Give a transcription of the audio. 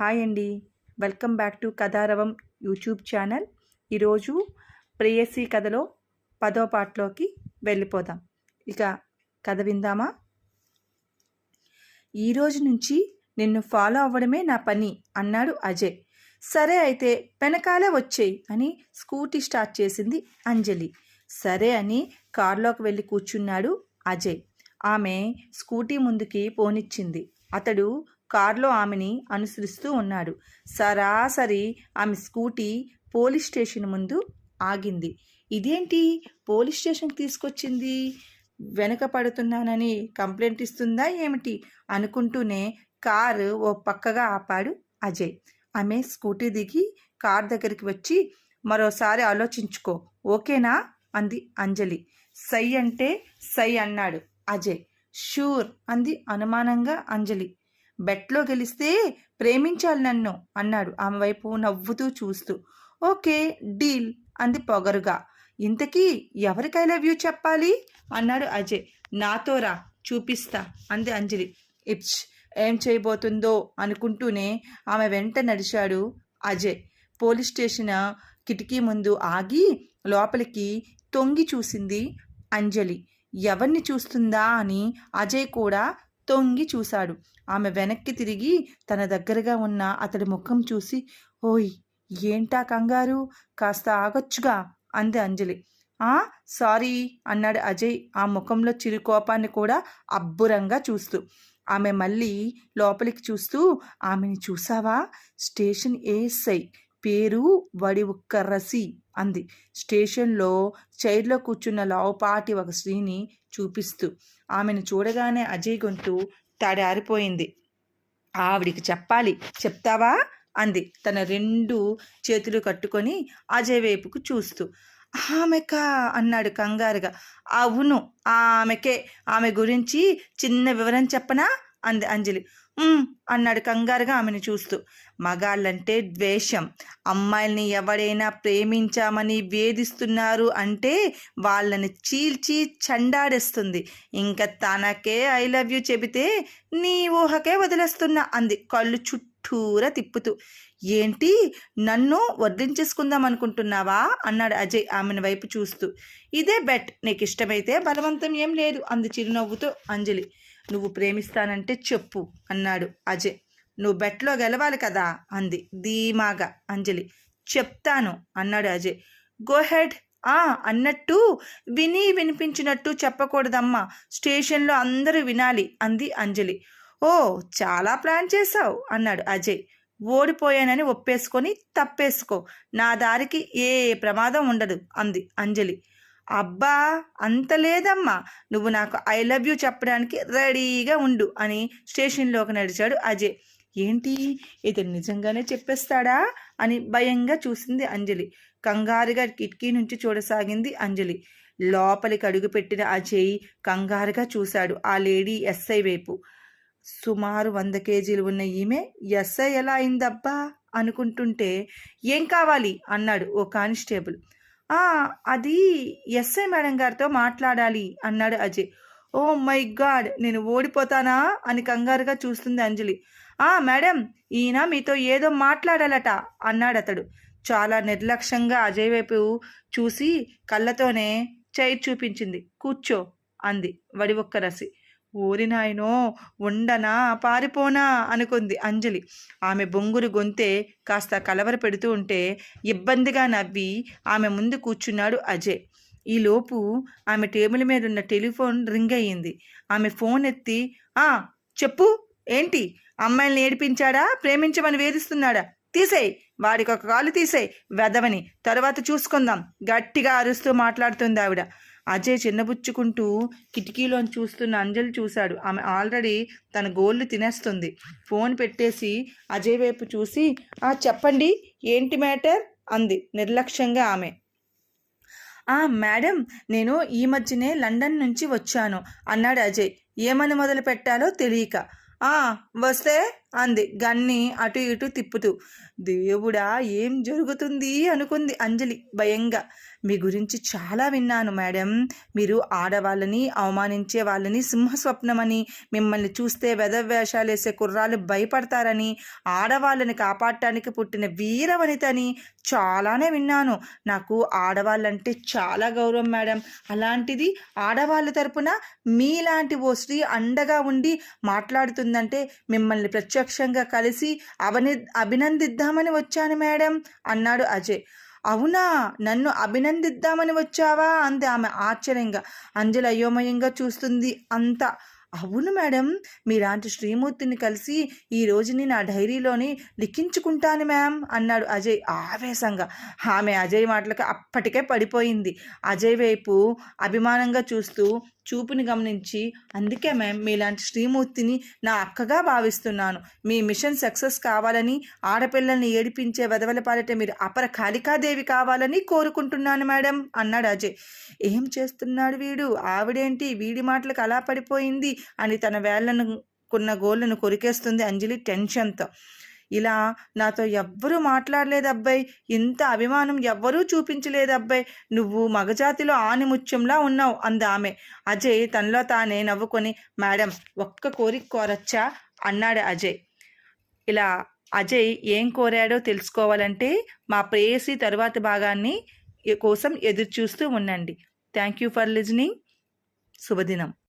Hi అండి. Welcome back to Katharavam YouTube channel. ఈరోజు ప్రేయసీ కథలో పదో పాటలోకి వెళ్ళిపోదాం. ఇక కథ విందామా? ఈరోజు నుంచి నిన్ను ఫాలో అవ్వడమే నా పని అన్నాడు అజయ్. సరే అయితే వెనకాలే వచ్చేయి అని స్కూటీ స్టార్ట్ చేసింది అంజలి. సరే అని కారులోకి వెళ్ళి కూర్చున్నాడు అజయ్. ఆమె స్కూటీ ముందుకి పోనిచ్చింది. అతడు కారులో ఆమెని అనుసరిస్తూ ఉన్నాడు. సరాసరి ఆమె స్కూటీ పోలీస్ స్టేషన్ ముందు ఆగింది. ఇదేంటి? పోలీస్ స్టేషన్కి తీసుకొచ్చింది? వెనక పడుతున్నానని కంప్లైంట్ ఇస్తుందా ఏమిటి? అనుకుంటూనే కారు ఓ పక్కగా ఆపాడు అజయ్. ఆమె స్కూటీ దిగి కార్ దగ్గరికి వచ్చి మరోసారి ఆలోచించుకో ఓకేనా? అంది అంజలి. సై అంటే సై అన్నాడు అజయ్. షూర్ అంది అనుమానంగా అంజలి. బెట్లో గెలిస్తే ప్రేమించాలి నన్ను అన్నాడు. ఆమె వైపు నవ్వుతూ చూస్తూ. ఓకే డీల్ అంది పొగరుగా. ఇంతకీ ఎవరికి ఐ లవ్ యూ చెప్పాలి? అన్నాడు అజయ్. నాతో రా చూపిస్తా అంది అంజలి. ఇప్స్ ఏం చేయబోతుందో అనుకుంటూనే ఆమె వెంట నడిచాడు అజయ్. పోలీస్ స్టేషన్ కిటికీ ముందు ఆగి లోపలికి తొంగి చూసింది అంజలి. ఎవరిని చూస్తుందా అని అజయ్ కూడా తొంగి చూశాడు. ఆమె వెనక్కి తిరిగి తన దగ్గరగా ఉన్న అతడి ముఖం చూసి ఓయ్ ఏంటా కంగారు? కాస్త ఆగొచ్చుగా అంది అంజలి. ఆ సారీ అన్నాడు అజయ్ ఆ ముఖంలో చిరుకోపాన్ని కూడా అబ్బురంగా చూస్తూ. ఆమె మళ్ళీ లోపలికి చూస్తూ ఆమెని చూసావా? Station ASI. పేరు వడి ఉక్క రసి అంది. స్టేషన్లో చైర్లో కూర్చున్న లావుపాటి ఒక స్త్రీని చూపిస్తూ ఆమెను చూడగానే అజయ్ గొంతు తడారిపోయింది. ఆవిడికి చెప్పాలి చెప్తావా? అంది. తన రెండు చేతులు కట్టుకొని అజయ్ వైపుకు చూస్తూ ఆమెకా? అన్నాడు కంగారుగా. అవును ఆమెకే. ఆమె గురించి చిన్న వివరం చెప్పనా? అంది అంజలి. అన్నాడు కంగారుగా ఆమెను చూస్తూ. మగాళ్ళంటే ద్వేషం. అమ్మాయిల్ని ఎవడైనా ప్రేమించామని వేధిస్తున్నారు అంటే వాళ్ళని చీల్చి చండాడేస్తుంది. ఇంకా తనకే ఐ లవ్ యూ చెబితే నీ ఊహకే వదిలేస్తున్నా అంది కళ్ళు చుట్టూరా తిప్పుతూ. ఏంటి? నన్ను వర్ధించేసుకుందాం అనుకుంటున్నావా? అన్నాడు అజయ్ ఆమెను వైపు చూస్తూ. ఇదే బెట్. నీకు ఇష్టమైతే బలవంతం ఏం లేదు అంది చిరునవ్వుతో అంజలి. నువ్వు ప్రేమిస్తానంటే చెప్పు అన్నాడు అజయ్. నువ్వు బెట్లో గెలవాలి కదా అంది ధీమాగా అంజలి. చెప్తాను అన్నాడు అజయ్. గోహెడ్ ఆ అన్నట్టు విని వినిపించినట్టు చెప్పకూడదమ్మా. స్టేషన్లో అందరూ వినాలి అంది అంజలి. ఓ చాలా ప్లాన్ చేశావు అన్నాడు అజయ్. ఓడిపోయానని ఒప్పేసుకొని తప్పేసుకో. నా దారికి ఏ ప్రమాదం ఉండదు అంది అంజలి. అబ్బా అంత లేదమ్మా. నువ్వు నాకు ఐ లవ్ యూ చెప్పడానికి రెడీగా ఉండు అని స్టేషన్లోకి నడిచాడు అజయ్. ఏంటి? ఇతను నిజంగానే చెప్పేస్తాడా? అని భయంగా చూసింది అంజలి. కంగారుగా కిటికీ నుంచి చూడసాగింది అంజలి. లోపలికి అడుగుపెట్టిన అజయ్ కంగారుగా చూశాడు ఆ లేడీ ఎస్ఐ వైపు. సుమారు వంద కేజీలు ఉన్న ఈమె ఎస్ఐ ఎలా అయిందబ్బా? అనుకుంటుంటే ఏం కావాలి? అన్నాడు ఓ కానిస్టేబుల్. అది ఎస్ఐ మేడం గారితో మాట్లాడాలి అన్నాడు అజయ్. ఓ మై గాడ్ నేను ఓడిపోతానా అని కంగారుగా చూస్తుంది అంజలి. ఆ మేడం ఈయన మీతో ఏదో మాట్లాడాలట అన్నాడు అతడు చాలా నిర్లక్ష్యంగా అజయ్ వైపు చూసి కళ్ళతోనే చైర్ చూపించింది. కూర్చో అంది వడి ఒక్క రసి. ఓరి నాయనో ఉండనా పారిపోనా అనుకుంది అంజలి. ఆమె బొంగురు గొంతే కాస్త కలవర పెడుతూ ఉంటే ఇబ్బందిగా నవ్వి ఆమె ముందు కూర్చున్నాడు అజయ్. ఈలోపు ఆమె టేబుల్ మీద ఉన్న టెలిఫోన్ రింగ్ అయ్యింది. ఆమె ఫోన్ ఎత్తి ఆ చెప్పు ఏంటి? అమ్మాయిల్ని ఏడిపించాడా? ప్రేమించమని వేధిస్తున్నాడా? తీసేయ్ వాడికి ఒక కాలు తీసేయ్ వెదవని. తర్వాత చూసుకుందాం. గట్టిగా అరుస్తూ మాట్లాడుతుంది ఆవిడ. అజయ్ చిన్నబుచ్చుకుంటూ కిటికీలోని చూస్తున్న అంజలి చూశాడు. ఆమె ఆల్రెడీ తన గోళ్ళు తినేస్తుంది. ఫోన్ పెట్టేసి అజయ్ వైపు చూసి ఆ చెప్పండి ఏంటి మ్యాటర్? అంది నిర్లక్ష్యంగా ఆమె. ఆ మేడం నేను ఈ మధ్యనే లండన్ నుంచి వచ్చాను అన్నాడు అజయ్. ఏమని మొదలు పెట్టాలో తెలియక. వస్తే అంది. గన్ని అటు ఇటు తిప్పుతూ దేవుడా ఏం జరుగుతుంది? అనుకుంది అంజలి భయంగా. మీ గురించి చాలా విన్నాను మేడం. మీరు ఆడవాళ్ళని అవమానించే వాళ్ళని సింహస్వప్నమని మిమ్మల్ని చూస్తే వెధవేషాలు వేసే కుర్రాలు భయపడతారని ఆడవాళ్ళని కాపాడటానికి పుట్టిన వీరవనితని చాలానే విన్నాను. నాకు ఆడవాళ్ళంటే చాలా గౌరవం మేడం. అలాంటిది ఆడవాళ్ళ తరపున మీలాంటి ఓ స్త్రీ అండగా ఉండి మాట్లాడుతుంది మాట్లాడుతుందంటే మిమ్మల్ని ప్రత్యక్షంగా కలిసి అవని అభినందిద్దామని వచ్చాను మేడం అన్నాడు అజయ్. అవునా? నన్ను అభినందిద్దామని వచ్చావా? అంది ఆమె ఆశ్చర్యంగా. అంజలి అయోమయంగా చూస్తుంది అంతా. అవును మేడం మీలాంటి శ్రీమూర్తిని కలిసి ఈ రోజుని నా డైరీలోని లిఖించుకుంటాను మ్యామ్ అన్నాడు అజయ్ ఆవేశంగా. ఆమె అజయ్ మాటలకు అప్పటికే పడిపోయింది. అజయ్ వైపు అభిమానంగా చూస్తూ చూపుని గమనించి అందుకే మ్యామ్ మీలాంటి శ్రీమూర్తిని నా అక్కగా భావిస్తున్నాను. మీ మిషన్ సక్సెస్ కావాలని ఆడపిల్లల్ని ఏడిపించే వెదవల పాలిట మీరు అపర కాళికాదేవి కావాలని కోరుకుంటున్నాను మేడం అన్నాడు అజయ్. ఏం చేస్తున్నాడు వీడు? ఆవిడేంటి? వీడి మాటలకు అలా పడిపోయింది అని తన వేళ్ళను కొన్న గోళ్ళను కొరికేస్తుంది అంజలి టెన్షన్తో. ఇలా నాతో ఎవ్వరూ మాట్లాడలేదు అబ్బాయి ఇంత అభిమానం ఎవ్వరూ చూపించలేదు అబ్బాయి నువ్వు మగజాతిలో ఆనిముత్యంలా ఉన్నావు అంది ఆమె అజయ్ తనలో తానే నవ్వుకొని మేడం ఒక్క కోరిక కోరచ్చా? అన్నాడు అజయ్. ఇలా అజయ్ ఏం కోరాడో తెలుసుకోవాలంటే మా ప్రేయసి తరువాతి భాగాన్ని కోసం ఎదురు చూస్తూ ఉండండి. Thank you for listening. శుభదినం.